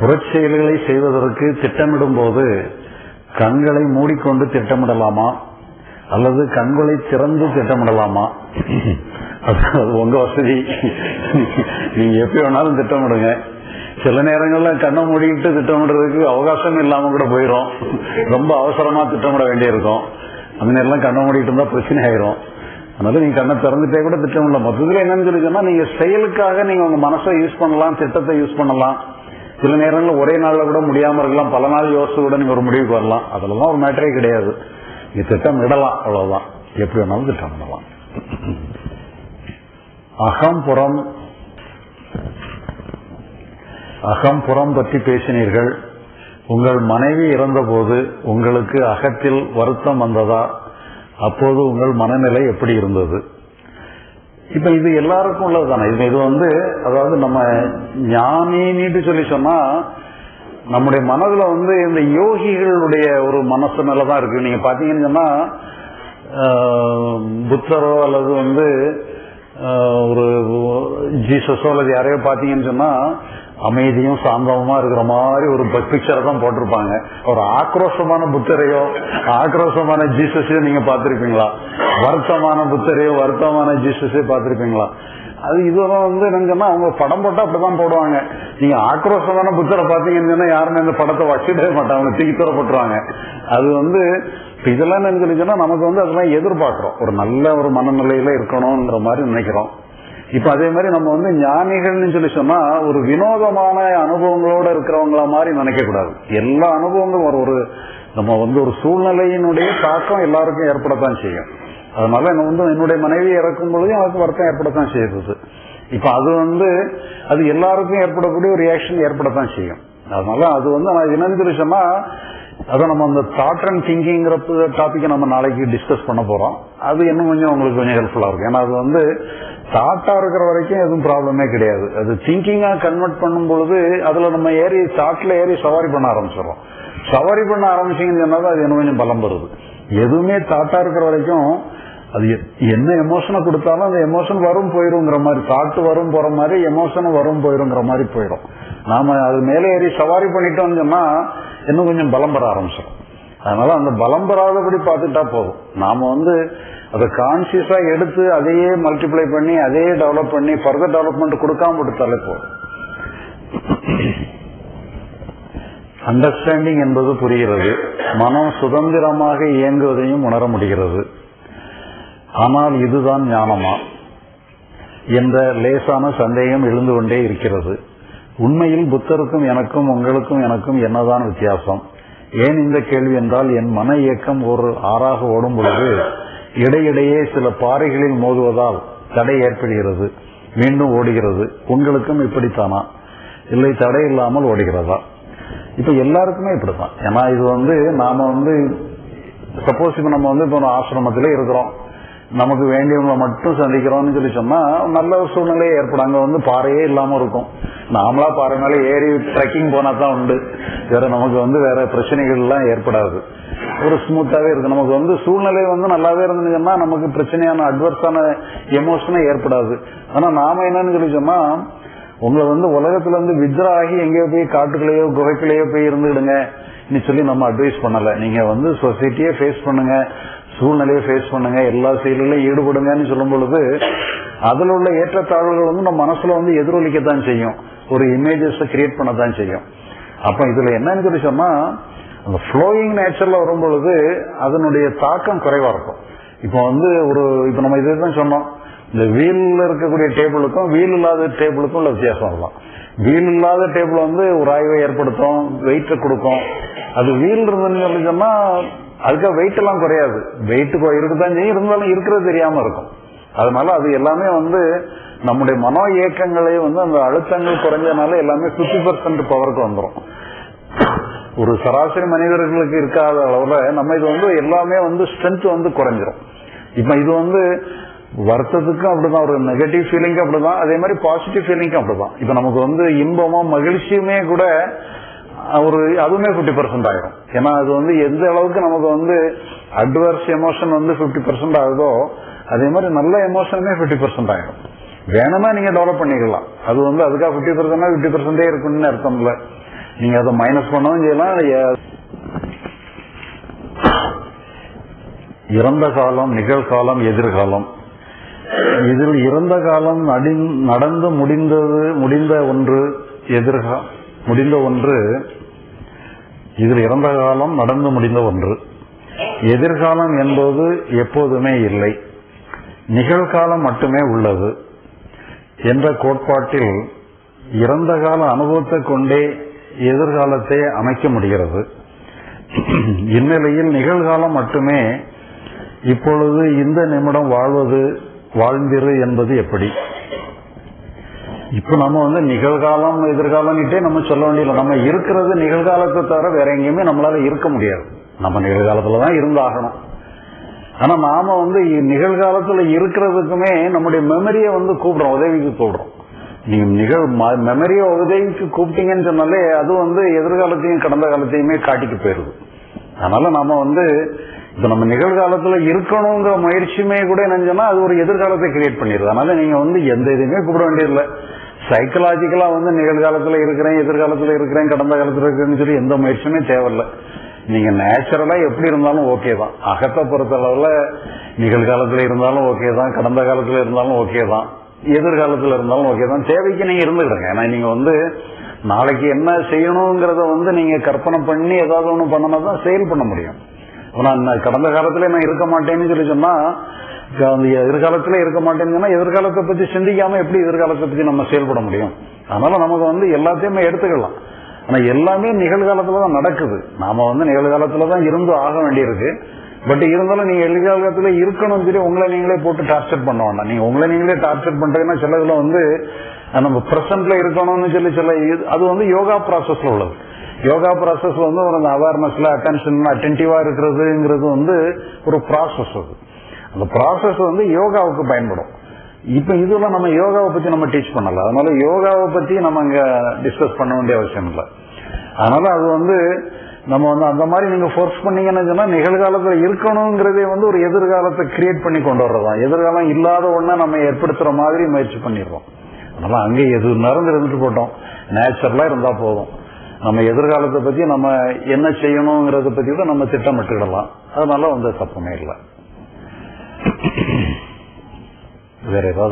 புறச்செயல்களை செய்வதற்கு திட்டமிடும் போது கண்களை மூடிக்கொண்டு திட்டமிடலாமா? அல்லது கண்களை திறந்து திட்டமிடலாமா? அது உங்க வசதி. நீங்க எப்படி வேணாலும் திட்டமிடுங்க. சில நேரங்கள்ல கண்ணை மூடிக்கிட்டு திட்டமிடுறதுக்கு அவகாசம் இல்லாம கூட போயிடும் ரொம்ப அவசரமா திட்டமிட வேண்டியிருக்கும். அந்த நேரம்லாம் கண்ணை மூடிட்டு இருந்தா பிரச்சனை ஆயிரும் அதனால நீங்க கண்ணை திறந்துட்டே கூட திட்டமிடலாம். மொத்தத்தில் என்னன்னு சொல்லி சொன்னா நீங்க செயலுக்காக நீங்க உங்க மனசை யூஸ் பண்ணலாம் திட்டத்தை யூஸ் பண்ணலாம். சில நேரங்களில் ஒரே நாளில் கூட முடியாம இருக்கலாம். பல நாள் யோசிச்சு கூட நீங்கள் ஒரு முடிவுக்கு வரலாம். அதெல்லாம் ஒரு மேட்டரே கிடையாது. நீ திட்டம் இடலாம் அவ்வளவுதான். எப்படி வேணாலும் திட்டம் இடலாம் அகம் புறம் அகம் புறம் பற்றி பேசினீர்கள். உங்கள் மனைவி இறந்தபோது உங்களுக்கு அகத்தில் வருத்தம் வந்ததா? அப்போது உங்கள் மனநிலை எப்படி இருந்தது? இப்ப இது எல்லாருக்கும் உள்ளது தானே இது இது வந்து அதாவது நம்ம ஞானின்னு சொல்லி சொன்னா நம்முடைய மனதுல வந்து இந்த யோகிகளுடைய ஒரு மனசு மேலதான் இருக்கு. நீங்க பாத்தீங்கன்னு சொன்னா புத்தரோ அல்லது வந்து ஒரு ஜீசஸோ அல்லது யாரையோ பாத்தீங்கன்னு சொன்னா அமைதியும் சாந்தமுமா இருக்கிற மாதிரி ஒரு பிக்சரை தான் போட்டிருப்பாங்க. ஒரு ஆக்ரோஷமான புத்தரையோ ஆக்ரோஷமான ஜீசஸையோ நீங்க பார்த்திருப்பீங்களா வருத்தமான புத்தரையோ வருத்தமான ஜீசஸே பார்த்துருப்பீங்களா? அது இதெல்லாம் வந்து என்னங்கன்னா அவங்க படம் போட்டா அப்படிதான் போடுவாங்க. நீங்க ஆக்ரோஷமான புத்தரை பாத்தீங்கன்னு சொன்னா யாருமே இந்த படத்தை வச்சிடவே மாட்டாங்க தூக்கி தூர போட்டுருவாங்க அது வந்து இதெல்லாம் என்னன்னு சொல்லி சொன்னா நமக்கு வந்து அதெல்லாம் எதிர்பார்க்கிறோம். ஒரு நல்ல ஒரு மனநிலையில இருக்கணும்ன்ற மாதிரி நினைக்கிறோம். இப்ப அதே மாதிரி நம்ம வந்து ஞானிகள்னு சொல்லி சொன்னா ஒரு வினோதமான அனுபவங்களோட இருக்கிறவங்கள மாதிரி நினைக்க கூடாது எல்லா அனுபவங்களும் ஒரு ஒரு நம்ம வந்து ஒரு சூழ்நிலையினுடைய தாக்கம் எல்லாருக்கும் ஏற்படத்தான் செய்யும். அதனால வந்து என்னுடைய மனைவி இறக்கும் பொழுது எனக்கு வருத்தம் ஏற்படத்தான் செய்யுது இப்ப அது வந்து அது எல்லாருக்கும் ஏற்படக்கூடிய ஒரு ரியாக்ஷன் ஏற்படத்தான் செய்யும். அதனால அது வந்து நான் என்னன்னு அதை நம்ம அந்த தாட் அண்ட் திங்கிங்கிற டாபிக்கை நம்ம நாளைக்கு டிஸ்கஸ் பண்ண போறோம். அது இன்னும் கொஞ்சம் உங்களுக்கு கொஞ்சம் ஹெல்ப்ஃபுல்லா இருக்கும். ஏன்னா அது வந்து தாட்டா இருக்கிற வரைக்கும் எதுவும் ப்ராப்ளமே கிடையாது. அது திங்கிங்கா கன்வெர்ட் பண்ணும் பொழுது அதுல நம்ம ஏறி தாட்ல ஏறி சவாரி பண்ண ஆரம்பிச்சிடறோம். சவாரி பண்ண ஆரம்பிச்சிங்கன்னு சொன்னா தான் அது இன்னும் கொஞ்சம் பலம் வருது. எதுவுமே தாட்டா இருக்கிற வரைக்கும் அது என்ன எமோஷனை கொடுத்தாலும் அந்த எமோஷன் வரும் போயிருங்கிற மாதிரி தாட்டு வரும் போற மாதிரி எமோஷனும் வரும் போயிருங்கிற மாதிரி போயிடும். நாம அது மேலே ஏறி சவாரி பண்ணிட்டோம்னு சொன்னா இன்னும் கொஞ்சம் பலம் பெற ஆரம்பிச்சிடும் அதனால அந்த பலம் பெறாதபடி பார்த்துட்டா போதும். நாம வந்து அதை கான்சியஸா எடுத்து அதையே மல்டிப்ளை பண்ணி அதையே டெவலப் பண்ணி ஃபர்தர் டெவலப்மெண்ட் கொடுக்காம கொடுத்தாலே போதும். அண்டர்ஸ்டாண்டிங் என்பது புரிகிறது. மனம் சுதந்திரமாக இயங்குவதையும் உணர முடிகிறது. ஆனால் இதுதான் ஞானமா? என்ற லேசான சந்தேகம் எழுந்து கொண்டே இருக்கிறது. உண்மையில் புத்தருக்கும் எனக்கும் உங்களுக்கும் எனக்கும் என்னதான் வித்தியாசம்? ஏன் இந்த கேள்வி என்றால் என் மன இயக்கம் ஒரு ஆறாக ஓடும் பொழுது இடையிடையே சில பாறைகளில் மோதுவதால் தடை ஏற்படுகிறது. மீண்டும் ஓடுகிறது. உங்களுக்கும் இப்படித்தானா? இல்லை தடை இல்லாமல் ஓடுகிறதா? இப்ப எல்லாருக்குமே இப்படித்தான். ஏன்னா இது வந்து நாம வந்து சப்போஸ் இப்ப நம்ம வந்து இப்போ ஒரு ஆசிரமத்திலே இருக்கிறோம். நமக்கு வேண்டியவங்களை மட்டும் சந்திக்கிறோம்னு சொல்லி சொன்னா நல்ல ஒரு சூழ்நிலையே ஏற்படும். அங்க வந்து பாறையே இல்லாம இருக்கும். நாமளா பாறை மேல ஏறி ட்ரெக்கிங் போனா தான் உண்டு. வேற நமக்கு வந்து வேற பிரச்சனைகள் எல்லாம் ஏற்படாது. ஒரு ஸ்மூத்தாவே இருக்கு. நமக்கு வந்து சூழ்நிலை வந்து நல்லாவே இருந்துச்சுன்னா நமக்கு பிரச்சனையான அட்வர்ஸான எமோஷனே ஏற்படாது. ஆனா நாம என்னன்னு சொல்லி சொன்னா உங்களை வந்து உலகத்துல இருந்து வித்ரா ஆகி எங்கேயோ போய் காட்டுக்குள்ளேயோ குகைக்குள்ளேயோ போய் இருந்துடுங்க. நீ சொல்லி நம்ம அட்வைஸ் பண்ணல. நீங்க வந்து சொசைட்டியே ஃபேஸ் பண்ணுங்க. சூழ்நிலையை ஃபேஸ் பண்ணுங்க எல்லா செயலிலையும் ஈடுபடுங்கன்னு சொல்லும் பொழுது அதில் உள்ள ஏற்றத்தாழ்வுகள் வந்து நம்ம மனசுல வந்து எதிரொலிக்கத்தான் செய்யும். ஒரு இமேஜஸை கிரியேட் பண்ணத்தான் செய்யும். அப்போ இதுல என்னன்னு சொல்லி சொன்னா அந்த ஃப்ளோயிங் நேச்சர்ல வரும் பொழுது அதனுடைய தாக்கம் குறைவா இருக்கும். இப்போ வந்து ஒரு இப்போ நம்ம இதை தான் சொன்னோம். இந்த வீல்ல இருக்கக்கூடிய டேபிளுக்கும் வீல் இல்லாத டேபிளுக்கும் உள்ள வித்தியாசம் வரலாம். வீல் இல்லாத டேபிள் வந்து ஒரு ஆய்வை ஏற்படுத்தும் வெயிட்டை கொடுக்கும். அது வீல் இருந்ததுன்னு சொல்லி சொன்னா அதுக்காக வெயிட் எல்லாம் குறையாது. வெயிட் இருக்குதான் செய்யும் இருந்தாலும் இருக்கிறது தெரியாம இருக்கும். அதனால அது எல்லாமே வந்து நம்முடைய மனோ இயக்கங்களே வந்து அந்த அழுத்தங்கள் குறைஞ்சனால எல்லாமே பிப்டி பர்சன்ட் பவருக்கு வந்துடும் ஒரு சராசரி மனிதர்களுக்கு இருக்காத அளவுல நம்ம இது வந்து எல்லாமே வந்து ஸ்ட்ரென்த் வந்து குறைஞ்சிரும். இப்ப இது வந்து வருத்தத்துக்கும் அப்படிதான் ஒரு நெகட்டிவ் ஃபீலிங்கும் அப்படிதான் அதே மாதிரி பாசிட்டிவ் ஃபீலிங்கும் அப்படிதான். இப்போ நமக்கு வந்து இன்பமும் மகிழ்ச்சியுமே கூட ஒரு அதுவுமே ஃபிஃப்டி பர்சன்ட் ஆயிரும். ஏன்னா அது வந்து எந்த அளவுக்கு நமக்கு வந்து அட்வர்ஸ் எமோஷன் வந்து ஃபிஃப்டி பர்சன்ட் ஆகுதோ அதே மாதிரி நல்ல எமோஷனுமே ஃபிஃப்டி பர்சன்ட் ஆயிரும். வேணும்னா நீங்க டெவலப் பண்ணிக்கலாம். அது வந்து அதுக்காக ஃபிஃப்டி பர்சன்ட் ஃபிஃப்டி பர்சன்டே இருக்குன்னு அர்த்தம் இல்லை. நீங்க அதை மைனஸ் பண்ணவும் செய்யலாம். இறந்த காலம் நிகழ்காலம் எதிர்காலம் இதில் இறந்த காலம் நடந்து முடிந்தது முடிந்த ஒன்று எதிர்கா முடிந்த ஒன்று இதில் இறந்த காலம் நடந்து முடிந்த ஒன்று. எதிர்காலம் என்பது எப்போதுமே இல்லை. நிகழ்காலம் மட்டுமே உள்ளது என்ற கோட்பாட்டில் இறந்த கால அனுபவத்தை கொண்டே எதிர்காலத்தை அமைக்க முடிகிறது. இந்நிலையில் நிகழ்காலம் மட்டுமே இப்பொழுது இந்த நிமிடம் வாழ்வது வாழ்ந்திரு என்பது எப்படி? இப்ப நம்ம வந்து நிகழ்காலம் எதிர்காலம்னுட்டே நம்ம சொல்ல வேண்டியதில்லை. நம்ம இருக்கிறது நிகழ்காலத்தை தவிர வேற எங்கேயுமே நம்மளால இருக்க முடியாது. நம்ம நிகழ்காலத்துல தான் இருந்தாகணும். ஆனா நாம வந்து நிகழ்காலத்துல இருக்கிறதுக்குமே நம்முடைய மெமரியை வந்து கூப்பிடுறோம் உதவிக்கு கூப்பிடுறோம். நீங்க நிகழ் மெமரியை உதவிக்கு கூப்பிட்டீங்கன்னு சொன்னாலே அது வந்து எதிர்காலத்தையும் கடந்த காலத்தையுமே காட்டிக்கு போயிருது. அதனால நாம வந்து இப்ப நம்ம நிகழ்காலத்துல இருக்கணுங்கிற முயற்சியுமே கூட என்னன்னா அது ஒரு எதிர்காலத்தை கிரியேட் பண்ணிடுது. அதனால நீங்க வந்து எந்த இதுவுமே கூப்பிட வேண்டியதில்லை. சைக்கலாஜிக்கலா வந்து நிகழ்காலத்துல இருக்கிறேன் எதிர்காலத்துல இருக்கிறேன் கடந்த காலத்துல இருக்கிறேன்னு சொல்லி எந்த முயற்சியுமே தேவையில்லை. நீங்க நேச்சுரலா எப்படி இருந்தாலும் ஓகே தான். அகத்தை பொறுத்த அளவுல நிகழ்காலத்துல இருந்தாலும் ஓகே தான். கடந்த காலத்துல இருந்தாலும் ஓகே தான். எதிர்காலத்துல இருந்தாலும் ஓகே தான். தேவைக்கு நீங்க இருந்துக்கிடுங்க. ஏன்னா நீங்க வந்து நாளைக்கு என்ன செய்யணுங்கிறத வந்து நீங்க கற்பனை பண்ணி ஏதாவது ஒன்று பண்ணனா தான் செயல் பண்ண முடியும். இப்ப நான் கடந்த காலத்துல நான் இருக்க மாட்டேன்னு சொல்லி சொன்னா அந்த எதிர்காலத்துல இருக்க மாட்டேன்னு சொன்னா எதிர்காலத்தை பத்தி சிந்திக்காம எப்படி எதிர்காலத்தை பத்தி நம்ம செயல்பட முடியும்? அதனால நமக்கு வந்து எல்லாத்தையுமே எடுத்துக்கலாம். ஆனா எல்லாமே நிகழ்காலத்துல தான் நடக்குது. நாம வந்து நிகழ்காலத்துல தான் இருந்து ஆக வேண்டியிருக்கு. பட் இருந்தாலும் நீங்க எதிர்காலத்துல இருக்கணும்னு சொல்லி உங்களை நீங்களே போட்டு டார்ச்சர் பண்ண வேண்டாம். நீங்க உங்களை நீங்களே டார்ச்சர் பண்றீங்கன்னா சிலதுல வந்து நம்ம பிரசன்ட்ல இருக்கணும்னு சொல்லி சில இது- அது வந்து யோகா ப்ராசஸ்ல உள்ளது. யோகா ப்ராசஸ் வந்து ஒரு அவேர்னஸ்ல அட்டென்ஷன் அட்டென்டிவா இருக்கிறதுங்கிறது வந்து ஒரு ப்ராசஸ் அது. அந்த ப்ராசஸ் வந்து யோகாவுக்கு பயன்படும். இப்ப இதுல நம்ம யோகாவை பத்தி நம்ம டீச் பண்ணல. அதனால யோகாவை பத்தி நம்ம இங்க டிஸ்கஸ் பண்ண வேண்டிய அவசியம் இல்லை. அதனால அது வந்து நம்ம வந்து அந்த மாதிரி நீங்க ஃபோர்ஸ் பண்ணீங்கன்னு சொன்னா நிகழ்காலத்துல இருக்கணுங்கிறதே வந்து ஒரு எதிர்காலத்தை கிரியேட் பண்ணி கொண்டு வர்றதுதான். எதிர்காலம் இல்லாத ஒண்ண நம்ம ஏற்படுத்துற மாதிரி முயற்சி பண்ணிடுறோம். அதனால அங்கே எது நடந்து இருந்துட்டு போட்டோம். நேச்சுரலா இருந்தா போதும். நம்ம எதிர்காலத்தை பத்தி நம்ம என்ன செய்யணுங்கிறத பத்தி கூட நம்ம திட்டமிட்டுக்கிடலாம். அதனால வந்து தப்புமே இல்லை. வேற ஏதாவது